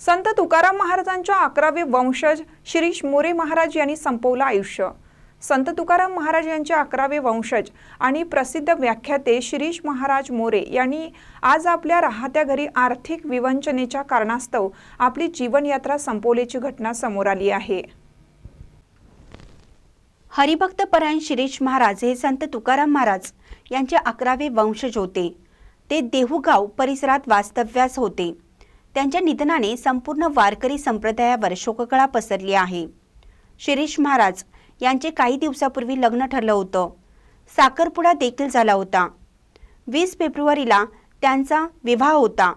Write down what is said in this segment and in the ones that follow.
संत तुकाराम महाराजांच्या अकरावे वंशज शिरीष मोरे महाराज यांनी संपवलं आयुष्य. संत तुकाराम महाराज यांचे अकरावे वंशज आणि प्रसिद्ध व्याख्याते शिरीष महाराज मोरे यांनी आज आपल्या राहत्या घरी आर्थिक विवंचनेच्या कारणास्तव आपली जीवनयात्रा संपवल्याची घटना समोर आली आहे. हरिभक्तपरायण शिरीष महाराज हे संत तुकाराम महाराज यांचे अकरावे वंशज होते. ते देहुगाव परिसरात वास्तव्यास होते. त्यांच्या निधनाने संपूर्ण वारकरी संप्रदायावर शोककळा पसरली आहे. शिरीष महाराज यांचे काही दिवसापूर्वी लग्न ठरलं होतं. साखरपुडा देखील झाला होता. वीस फेब्रुवारीला त्यांचा विवाह होता.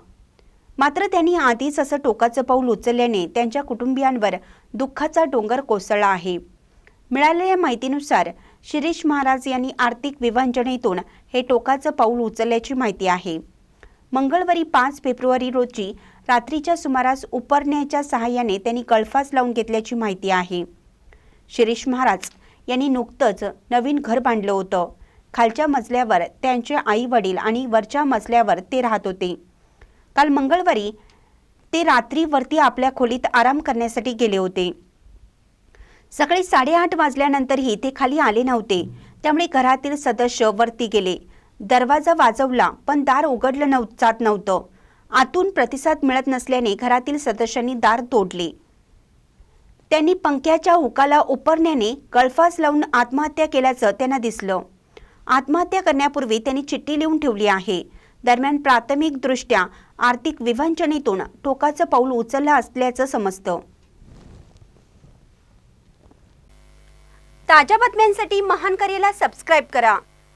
मात्र त्यांनी आधीच असं टोकाचं पाऊल उचलल्याने त्यांच्या कुटुंबियांवर दुःखाचा डोंगर कोसळला आहे. मिळालेल्या माहितीनुसार शिरीष महाराज यांनी आर्थिक विवांजनेतून हे टोकाचं पाऊल उचलल्याची माहिती आहे. मंगळवारी पाच फेब्रुवारी रोजी रात्रीच्या सुमारास उपरण्याच्या सहाय्याने त्यांनी गळफास लावून घेतल्याची माहिती आहे. शिरीष महाराज यांनी नुकतंच नवीन घर बांधलं होतं. खालच्या मजल्यावर त्यांचे आई वडील आणि वरच्या मजल्यावर ते राहत होते. काल मंगळवारी ते रात्रीवरती आपल्या खोलीत आराम करण्यासाठी गेले होते. सकाळी साडेआठ वाजल्यानंतरही ते खाली आले नव्हते. त्यामुळे घरातील सदस्य वरती गेले. दरवाजा वाजवला पण दार उघडलं नव जात नव्हतं. आतून प्रतिसाद मिळत नसल्याने घरातील सदस्यांनी दार तोडले. त्यांनी पंख्याच्या हुकाला उपरण्याने गळफास लावून आत्महत्या केल्याचं त्यांना दिसलं. आत्महत्या करण्यापूर्वी त्यांनी चिठ्ठी लिहून ठेवली आहे. दरम्यान प्राथमिकदृष्ट्या आर्थिक विवंचनेतून टोकाचं पाऊल उचललं असल्याचं समजतं. ताज्या बातम्यांसाठी महान करेला सबस्क्राईब करा.